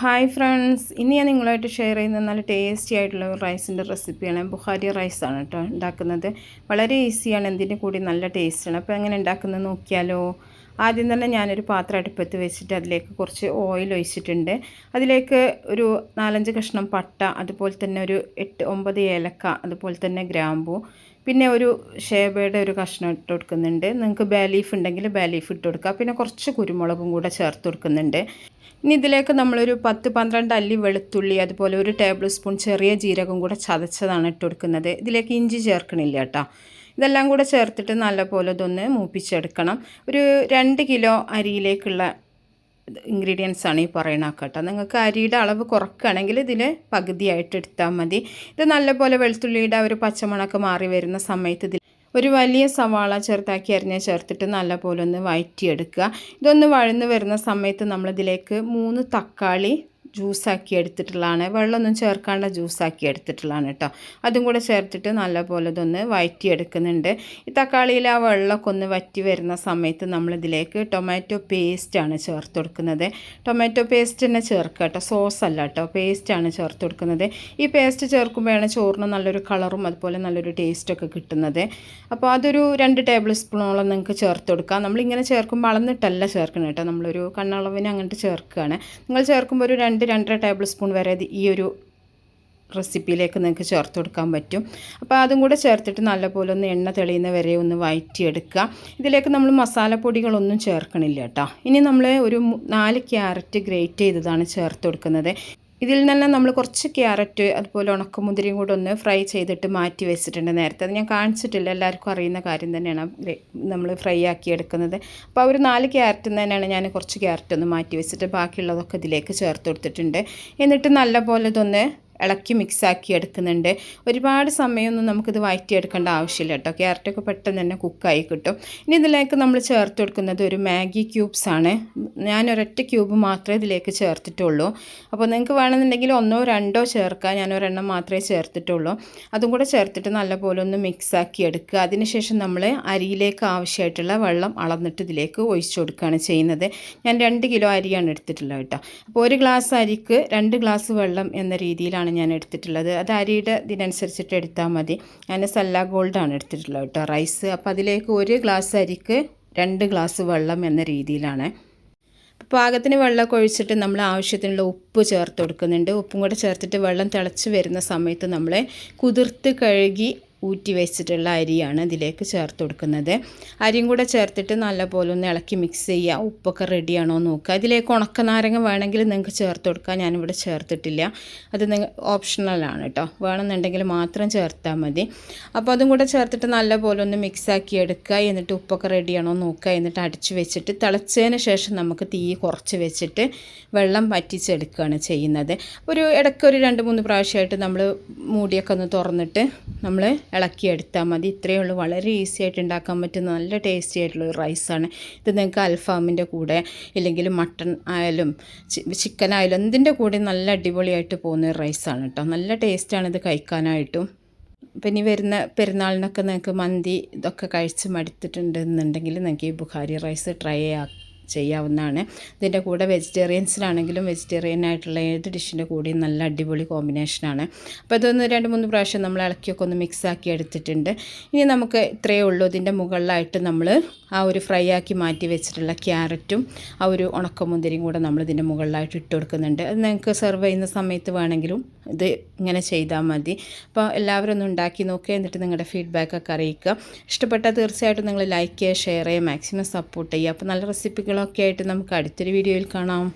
Hi friends ഇനി ഞാൻ നിങ്ങളായിട്ട് ഷെയർ ചെയ്യുന്ന നല്ല ടേസ്റ്റി ആയിട്ടുള്ള റൈസിന്റെ റെസിപ്പിയാണ് ബുഹാരി റൈസാണ് കേട്ടോ ഉണ്ടാക്കുന്നത്. വളരെ ഈസിയാണ് എന്തിന്റെ കൂടി നല്ല ടേസ്റ്റാണ് അപ്പോൾ എങ്ങനെ ഉണ്ടാക്കുന്നത് നോക്കിയാലോ? ആദ്യം തന്നെ ഞാനൊരു പാത്രം അടുപ്പത്ത് വെച്ചിട്ട് അതിലേക്ക് കുറച്ച് ഓയിൽ ഒഴിച്ചിട്ടുണ്ട്. അതിലേക്ക് ഒരു നാലഞ്ച് കഷ്ണം പട്ട അതുപോലെ തന്നെ ഒരു എട്ട് ഒമ്പത് ഏലക്ക അതുപോലെ തന്നെ ഗ്രാമ്പു പിന്നെ ഒരു ഷേബയുടെ ഒരു കഷ്ണം ഇട്ട് കൊടുക്കുന്നുണ്ട്. നിങ്ങൾക്ക് ബേലീഫ് ഉണ്ടെങ്കിൽ ബേലീഫ് ഇട്ട് കൊടുക്കുക പിന്നെ കുറച്ച് കുരുമുളകും കൂടെ ചേർത്ത് കൊടുക്കുന്നുണ്ട്. ഇനി ഇതിലേക്ക് നമ്മളൊരു പത്ത് പന്ത്രണ്ട് അല്ലി വെളുത്തുള്ളി അതുപോലെ ഒരു ടേബിൾ സ്പൂൺ ചെറിയ ജീരകം കൂടെ ചതച്ചതാണ് ഇട്ട് കൊടുക്കുന്നത്. ഇതിലേക്ക് ഇഞ്ചി ചേർക്കണില്ല കേട്ടോ. ഇതെല്ലാം കൂടെ ചേർത്തിട്ട് നല്ലപോലെ ഇതൊന്ന് മൂപ്പിച്ചെടുക്കണം. ഒരു രണ്ട് കിലോ അരിയിലേക്കുള്ള ഇൻഗ്രീഡിയൻസ് ആണ് ഈ പറയണ കേട്ടോ. നിങ്ങൾക്ക് അരിയുടെ അളവ് കുറക്കുകയാണെങ്കിൽ ഇതിൽ പകുതിയായിട്ട് എടുത്താൽ മതി. ഇത് നല്ലപോലെ വെളുത്തുള്ളിയുടെ ഒരു പച്ചമണക്ക് മാറി വരുന്ന സമയത്ത് ഇതിൽ ഒരു വലിയ സവാള ചെറുതാക്കി അരിഞ്ഞ ചേർത്തിട്ട് നല്ലപോലെ ഒന്ന് വഴറ്റിയെടുക്കുക ഇതൊന്ന് വഴന്ന് വരുന്ന സമയത്ത് നമ്മളിതിലേക്ക് മൂന്ന് തക്കാളി ജ്യൂസാക്കി എടുത്തിട്ടുള്ളതാണ്. വെള്ളമൊന്നും ചേർക്കാണ്ട് ജ്യൂസാക്കി എടുത്തിട്ടുള്ളതാണ് കേട്ടോ. അതും കൂടെ ചേർത്തിട്ട് നല്ലപോലെ ഇതൊന്ന് വഴറ്റിയെടുക്കുന്നുണ്ട് ഈ തക്കാളിയിൽ ആ വെള്ളമൊക്കെ ഒന്ന് വറ്റി വരുന്ന സമയത്ത് നമ്മളിതിലേക്ക് ടൊമാറ്റോ പേസ്റ്റാണ് ചേർത്ത് കൊടുക്കുന്നത്. ടൊമാറ്റോ പേസ്റ്റ് തന്നെ ചേർക്കുക കേട്ടോ. സോസ് അല്ല കേട്ടോ. പേസ്റ്റാണ് ചേർത്ത് കൊടുക്കുന്നത്. ഈ പേസ്റ്റ് ചേർക്കുമ്പോഴാണ് ചോറിന് നല്ലൊരു കളറും അതുപോലെ നല്ലൊരു ടേസ്റ്റൊക്കെ കിട്ടുന്നത്. അപ്പോൾ അതൊരു രണ്ട് ടേബിൾ സ്പൂണോളം നിങ്ങൾക്ക് ചേർത്ത് കൊടുക്കാം. നമ്മളിങ്ങനെ ചേർക്കുമ്പോൾ അളന്നിട്ടല്ല ചേർക്കണം കേട്ടോ. നമ്മളൊരു കണ്ണളവിന് അങ്ങോട്ട് ചേർക്കുകയാണ്. നിങ്ങൾ ചേർക്കുമ്പോൾ ഒരു രണ്ട് രണ്ട് രണ്ടര ടേബിൾ സ്പൂൺ വരെ ഈ ഒരു റെസിപ്പിയിലേക്ക് നിങ്ങൾക്ക് ചേർത്ത് കൊടുക്കാൻ പറ്റും. അപ്പോൾ അതും കൂടെ ചേർത്തിട്ട് നല്ലപോലെ ഒന്ന് എണ്ണ തെളിയുന്ന വരെ ഒന്ന് വയറ്റിയെടുക്കുക. ഇതിലേക്ക് നമ്മൾ മസാലപ്പൊടികളൊന്നും ചേർക്കണില്ല കേട്ടോ. ഇനി നമ്മൾ ഒരു നാല് ക്യാരറ്റ് ഗ്രേറ്റ് ചെയ്തതാണ് ചേർത്ത് കൊടുക്കുന്നത്. ഇതിൽ നിന്നെല്ലാം നമ്മൾ കുറച്ച് ക്യാരറ്റ് അതുപോലെ ഉണക്കമുന്തിരിയും കൂടെ ഒന്ന് ഫ്രൈ ചെയ്തിട്ട് മാറ്റി വെച്ചിട്ടുണ്ട് നേരത്തെ. അത് ഞാൻ കാണിച്ചിട്ടില്ല എല്ലാവർക്കും അറിയുന്ന കാര്യം തന്നെയാണ്. നമ്മൾ ഫ്രൈ ആക്കി എടുക്കുന്നത്. അപ്പോൾ ഒരു നാല് ക്യാരറ്റ് തന്നെയാണ് ഞാൻ കുറച്ച് ക്യാരറ്റ് ഒന്ന് മാറ്റി വെച്ചിട്ട് ബാക്കിയുള്ളതൊക്കെ ഇതിലേക്ക് ചേർത്ത് കൊടുത്തിട്ടുണ്ട്. എന്നിട്ട് നല്ലപോലെ ഇതൊന്ന് ഇളക്കി മിക്സാക്കി എടുക്കുന്നുണ്ട്. ഒരുപാട് സമയമൊന്നും നമുക്കിത് വഴറ്റിയെടുക്കേണ്ട ആവശ്യമില്ല കേട്ടോ. ക്യാരറ്റൊക്കെ പെട്ടെന്ന് തന്നെ കുക്കായി കിട്ടും. ഇനി ഇതിലേക്ക് നമ്മൾ ചേർത്ത് കൊടുക്കുന്നത് ഒരു മാഗി ക്യൂബ്സ് ആണ്. ഞാൻ ഒരൊറ്റ ക്യൂബ് മാത്രമേ ഇതിലേക്ക് ചേർത്തിട്ടുള്ളൂ. അപ്പോൾ നിങ്ങൾക്ക് വേണമെന്നുണ്ടെങ്കിൽ ഒന്നോ രണ്ടോ ചേർക്കാം. ഞാൻ ഒരെണ്ണം മാത്രമേ ചേർത്തിട്ടുള്ളൂ. അതും കൂടെ ചേർത്തിട്ട് നല്ലപോലെ ഒന്ന് മിക്സാക്കി എടുക്കുക. അതിനുശേഷം നമ്മൾ അരിയിലേക്ക് ആവശ്യമായിട്ടുള്ള വെള്ളം അളന്നിട്ട് ഇതിലേക്ക് ഒഴിച്ചു കൊടുക്കുകയാണ് ചെയ്യുന്നത്. ഞാൻ രണ്ട് കിലോ അരിയാണ് എടുത്തിട്ടുള്ളത് കേട്ടോ. അപ്പോൾ ഒരു ഗ്ലാസ് അരിക്ക് രണ്ട് ഗ്ലാസ് വെള്ളം എന്ന രീതിയിലാണ് ഞാൻ എടുത്തിട്ടുള്ളത്. അത് അരിയുടെ ഇതിനനുസരിച്ചിട്ട് എടുത്താൽ മതി. ഞാൻ സല്ല ഗോൾഡാണ് എടുത്തിട്ടുള്ളത് കേട്ടോ റൈസ്. അപ്പോൾ അതിലേക്ക് ഒരു ഗ്ലാസ് അരിക്ക് രണ്ട് ഗ്ലാസ് വെള്ളം എന്ന രീതിയിലാണ്. പാകത്തിന് വെള്ളമൊക്കെ ഒഴിച്ചിട്ട് നമ്മൾ ആവശ്യത്തിനുള്ള ഉപ്പ് ചേർത്ത് കൊടുക്കുന്നുണ്ട്. ഉപ്പും കൂടെ ചേർത്തിട്ട് വെള്ളം തിളച്ച് വരുന്ന സമയത്ത് നമ്മൾ കുതിർത്ത് കഴുകി ഊറ്റി വെച്ചിട്ടുള്ള അരിയാണ് ഇതിലേക്ക് ചേർത്ത് കൊടുക്കുന്നത്. അരിയും കൂടെ ചേർത്തിട്ട് നല്ലപോലെ ഒന്ന് ഇളക്കി മിക്സ് ചെയ്യുക. ഉപ്പൊക്കെ റെഡിയാണോ നോക്കുക. ഇതിലേക്ക് ഉണക്ക നാരങ്ങ വേണമെങ്കിൽ നിങ്ങൾക്ക് ചേർത്ത് കൊടുക്കുക ഞാനിവിടെ ചേർത്തിട്ടില്ല. അത് നിങ്ങൾ ഓപ്ഷണലാണ് കേട്ടോ വേണമെന്നുണ്ടെങ്കിൽ മാത്രം ചേർത്താൽ മതി. അപ്പോൾ അതും കൂടെ ചേർത്തിട്ട് നല്ലപോലെ ഒന്ന് മിക്സാക്കി എടുക്കുക. എന്നിട്ട് ഉപ്പൊക്കെ റെഡിയാണോ നോക്കുക. എന്നിട്ട് അടിച്ച് വെച്ചിട്ട് തിളച്ചതിന് ശേഷം നമുക്ക് തീ കുറച്ച് വെച്ചിട്ട് വെള്ളം വറ്റിച്ചെടുക്കുകയാണ് ചെയ്യുന്നത്. ഒരു ഇടയ്ക്ക് ഒരു രണ്ട് മൂന്ന് പ്രാവശ്യമായിട്ട് നമ്മൾ മൂടിയൊക്കെ ഒന്ന് തുറന്നിട്ട് നമ്മൾ ഇളക്കിയെടുത്താൽ മതി. ഇത്രയേ ഉള്ളൂ. വളരെ ഈസി ആയിട്ട് ഉണ്ടാക്കാൻ പറ്റുന്ന നല്ല ടേസ്റ്റി ആയിട്ടുള്ള ഒരു റൈസാണ് ഇത് നിങ്ങൾക്ക് അൽഫാമിന്റെ കൂടെ ഇല്ലെങ്കിൽ മട്ടൺ ആയാലും ചിക്കൻ ആയാലും എന്തിന്റെ കൂടെ നല്ല അടിപൊളിയായിട്ട് പോകുന്ന ഒരു റൈസാണ് കേട്ടോ നല്ല ടേസ്റ്റാണ് ഇത് കഴിക്കാനായിട്ടും. പിന്നെ വരുന്ന പെരുന്നാളിനൊക്കെ നിങ്ങൾക്ക് മന്തി ഇതൊക്കെ കഴിച്ച് മടുത്തിട്ടുണ്ടെന്നുണ്ടെങ്കിൽ നിങ്ങൾക്ക് ഈ ബുഖാരി റൈസ് ട്രൈ ചെയ്യാം. ചെയ്യാവുന്നതാണ്. ഇതിന്റെ കൂടെ വെജിറ്റേറിയൻസിലാണെങ്കിലും വെജിറ്റേറിയൻ ആയിട്ടുള്ള ഏത് ഡിഷിന്റെ കൂടെയും നല്ല അടിപൊളി കോമ്പിനേഷനാണ് അപ്പോൾ ഇതൊന്ന് രണ്ട് മൂന്ന് പ്രാവശ്യം നമ്മൾ ഇളക്കിയൊക്കെ ഒന്ന് മിക്സ് ആക്കി എടുത്തിട്ടുണ്ട്. ഇനി നമുക്ക് ഇത്രയേ ഉള്ളൂ. ഇതിന്റെ മുകളിലായിട്ട് നമ്മൾ ആ ഒരു ഫ്രൈ ആക്കി മാറ്റി വെച്ചിട്ടുള്ള ക്യാരറ്റും ആ ഒരു ഉണക്കമുന്തിരിയും കൂടെ നമ്മൾ ഇതിന്റെ മുകളിലായിട്ട് ഇട്ട് കൊടുക്കുന്നുണ്ട്. അത് നിങ്ങൾക്ക് സെർവ് ചെയ്യുന്ന സമയത്ത് വേണമെങ്കിലും ഇത് ഇങ്ങനെ ചെയ്താൽ മതി. അപ്പോൾ എല്ലാവരും ഒന്ന് ഉണ്ടാക്കി നോക്കുക എന്നിട്ട് നിങ്ങളുടെ ഫീഡ്ബാക്കൊക്കെ അറിയിക്കുക. ഇഷ്ടപ്പെട്ടാൽ തീർച്ചയായിട്ടും നിങ്ങൾ ലൈക്ക് ചെയ്യുക ഷെയർ ചെയ്യുക മാക്സിമം സപ്പോർട്ട് ചെയ്യുക. അപ്പോൾ നല്ല റെസിപ്പികളൊക്കെ ആയിട്ട് നമുക്ക് അടുത്തൊരു വീഡിയോയിൽ കാണാം.